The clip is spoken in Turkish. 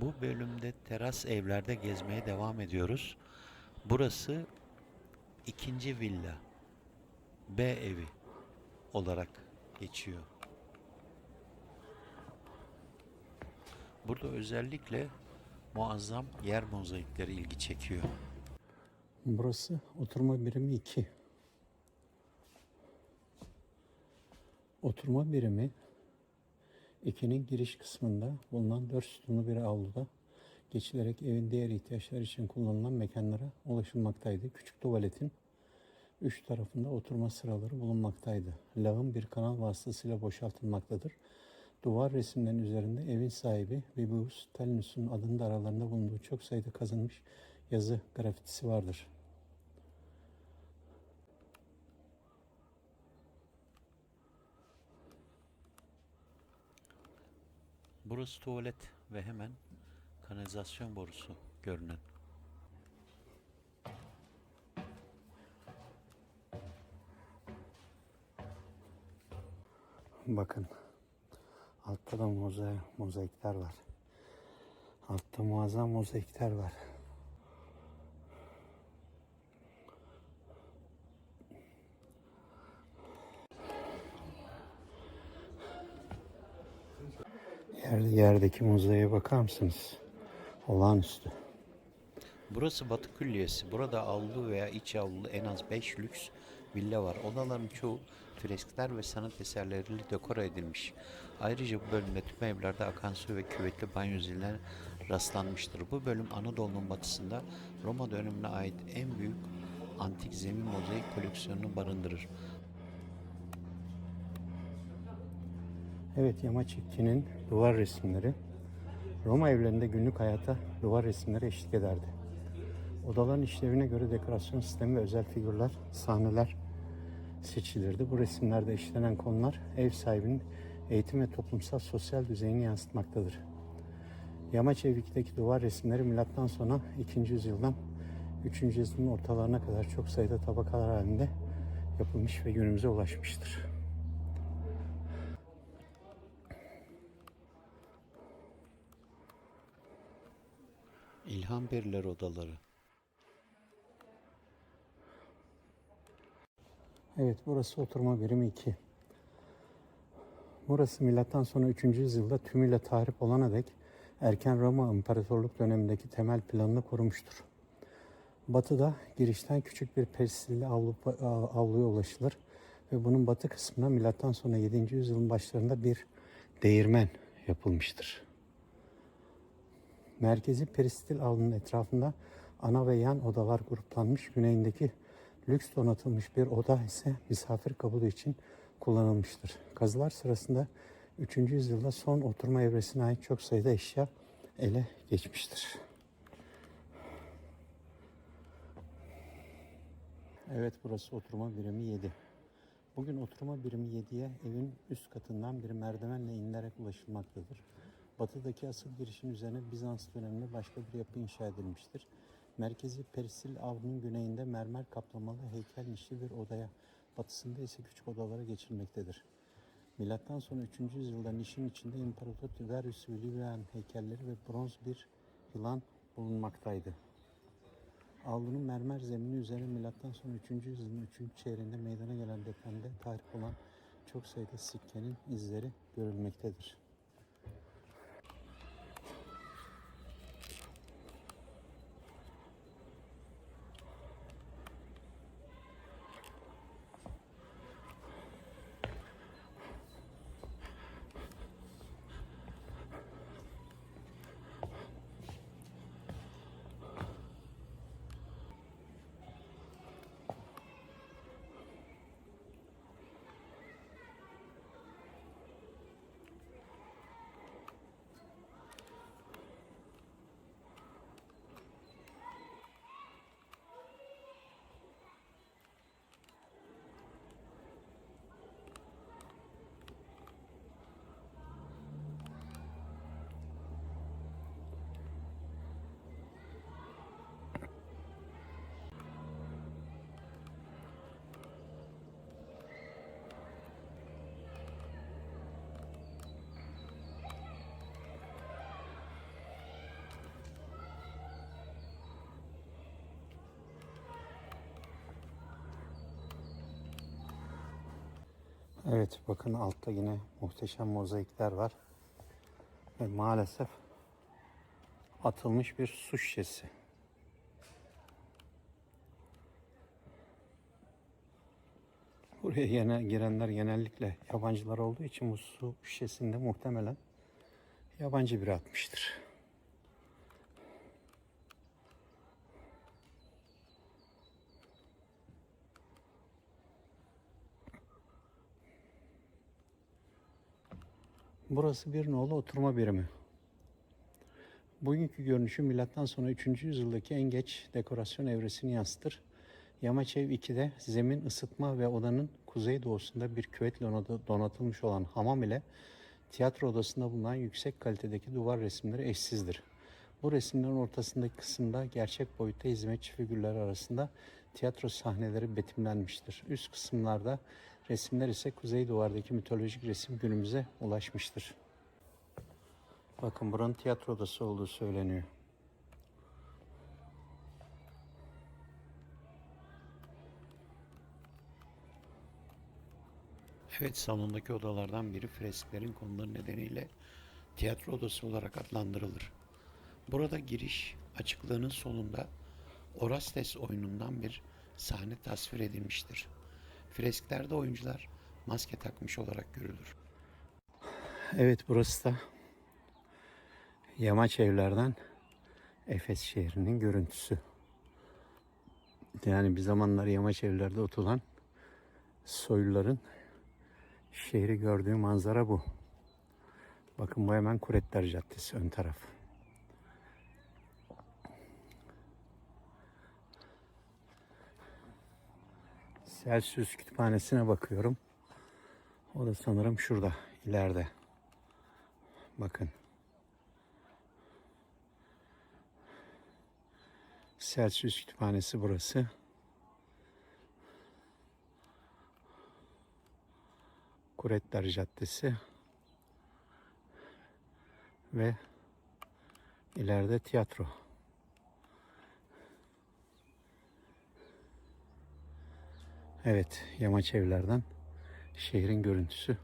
Bu bölümde teras evlerde gezmeye devam ediyoruz. Burası ikinci villa. B evi olarak geçiyor. Burada özellikle muazzam yer mozaikleri ilgi çekiyor. Burası oturma birimi 2. Oturma birimi 2'nin giriş kısmında bulunan 4 sütunlu bir avluda geçilerek evin diğer ihtiyaçlar için kullanılan mekanlara ulaşılmaktaydı. Küçük tuvaletin üç tarafında oturma sıraları bulunmaktaydı. Lağım bir kanal vasıtasıyla boşaltılmaktadır. Duvar resimlerinin üzerinde evin sahibi Vibius Talinus'un adının da aralarında bulunduğu çok sayıda kazınmış yazı grafitisi vardır. Burası tuvalet ve hemen kanalizasyon borusu görünen. Bakın. Altta da moza mozaikler var. Altta muazzam mozaikler var. Yer, yerdeki mozaiğe bakar mısınız? Olağanüstü. Burası Batı Külliyesi. Burada avlu veya iç avlu en az 5 lüks villa var. Odaların çoğu freskler ve sanat eserleriyle dekore edilmiş. Ayrıca bu bölümde tüm evlerde akan su ve küvetli banyo ziline rastlanmıştır. Bu bölüm Anadolu'nun batısında Roma dönemine ait en büyük antik zemin mozaik koleksiyonunu barındırır. Evet Yamaç İpki'nin duvar resimleri Roma evlerinde günlük hayata duvar resimleri eşlik ederdi. Odaların işlevine göre dekorasyon sistemi ve özel figürler, sahneler seçilirdi. Bu resimlerde işlenen konular ev sahibinin eğitim ve toplumsal sosyal düzeyini yansıtmaktadır. Yamaç Evli'deki duvar resimleri milattan sonra 2. yüzyıldan 3. yüzyılın ortalarına kadar çok sayıda tabakalar halinde yapılmış ve günümüze ulaşmıştır. İlham Periler odaları. Evet burası oturma birimi 2. Burası milattan sonra 3. yüzyılda tümüyle tahrip olana dek erken Roma İmparatorluk dönemindeki temel planını korumuştur. Batıda girişten küçük bir persili avlu, avluya ulaşılır ve bunun batı kısmına milattan sonra 7. yüzyılın başlarında bir değirmen yapılmıştır. Merkezi peristil avlunun etrafında ana ve yan odalar gruplanmış. Güneyindeki lüks donatılmış bir oda ise misafir kabul için kullanılmıştır. Kazılar sırasında 3. yüzyılda son oturma evresine ait çok sayıda eşya ele geçmiştir. Evet burası oturma birimi 7. Bugün oturma birimi 7'ye evin üst katından bir merdivenle inilerek ulaşılmaktadır. Batıdaki asıl girişin üzerine Bizans döneminde başka bir yapı inşa edilmiştir. Merkezi Perisil avlunun güneyinde mermer kaplamalı heykel nişli bir odaya, batısında ise küçük odalara geçilmektedir. Milattan sonra 3. yüzyılda nişin içinde İmparator Tiberius Velian heykelleri ve bronz bir yılan bulunmaktaydı. Avlunun mermer zemini üzerine milattan sonra 3. yüzyılın 3. çeyreğinde meydana gelen depremde tarih olan çok sayıda sikkenin izleri görülmektedir. Evet bakın altta yine muhteşem mozaikler var. Ve maalesef atılmış bir su şişesi. Buraya yine girenler genellikle yabancılar olduğu için bu su şişesinde muhtemelen yabancı biri atmıştır. Burası bir nolu oturma birimi. Bugünkü görünüşü milattan sonra 3. yüzyıldaki en geç dekorasyon evresini yansıtır. Yamaç ev 2'de zemin ısıtma ve odanın kuzey doğusunda bir küvetle donatı- donatılmış olan hamam ile tiyatro odasında bulunan yüksek kalitedeki duvar resimleri eşsizdir. Bu resimlerin ortasındaki kısımda gerçek boyutta hizmetçi figürler arasında tiyatro sahneleri betimlenmiştir. Üst kısımlarda resimler ise kuzey duvardaki mitolojik resim günümüze ulaşmıştır. Bakın buranın tiyatro odası olduğu söyleniyor. Evet salondaki odalardan biri fresklerin konuları nedeniyle tiyatro odası olarak adlandırılır. Burada giriş açıklığının sonunda Orastes oyunundan bir sahne tasvir edilmiştir. Fresklerde oyuncular maske takmış olarak görülür. Evet burası da yamaç evlerden Efes şehrinin görüntüsü. Yani bir zamanlar yamaç evlerde oturan soyluların şehri gördüğü manzara bu. Bakın bu hemen Kuretler Caddesi ön taraf. Celsius Kütüphanesi'ne bakıyorum. O da sanırım şurada, ileride. Bakın. Celsius Kütüphanesi burası. Kuretler Caddesi. Ve ileride tiyatro. Evet, yamaç evlerden şehrin görüntüsü